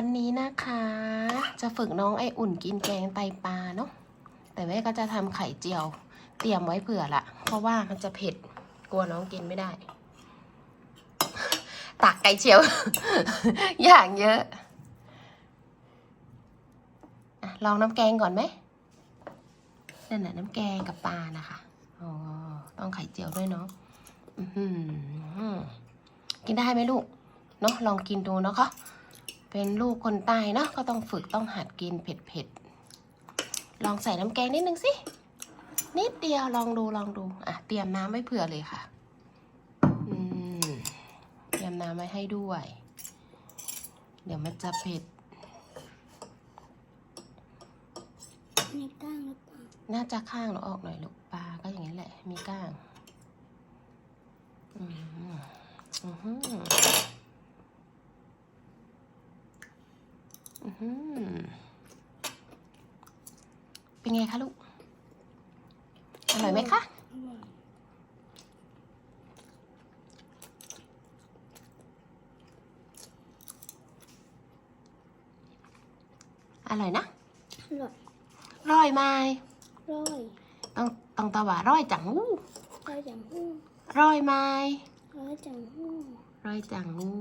วันนี้นะคะ จะฝึกน้องไออุ่นกินแกงไตปลาเนาะแต่แม่ก็จะทำไข่เจียว เตรียมไว้เผื่อละ เพราะว่ามันจะเผ็ดกลัวน้องกินไม่ได้ ตักไก่เจียว อย่างเยอะอะลองน้ำแกงก่อนไหมนั่นน่ะน้ำแกงกับปลานะคะอ๋อต้องไข่เจียวด้วยเนาะกินได้ไหมลูกเนาะลองกินดูเนาะค่ะ เป็นลูกคนใต้เนอะก็ต้องฝึกต้องหัดกินเผ็ดๆ ลองใส่น้ำแกงนิดนึงสิ นิดเดียวลองดูลองดู อะ เตรียมน้ำไว้เผื่อเลยค่ะ อืม เตรียมน้ำไว้ให้ด้วย เดี๋ยวมันจะเผ็ด มีก้างหรือเปล่าน่าจะข้างหรือออกหน่อยลูกปลาก็อย่างนี้แหละ มีก้าง อืมอือหืออือหือ เป็นไงคะลูก อร่อยไหมคะอร่อยอร่อยนะ อร่อยร่อยไหมร้อยต้องต้องตะหวาร่อยจังงูร้อยจังหู้ร่อยไหมร้อยจังหู้ร่อยจังงู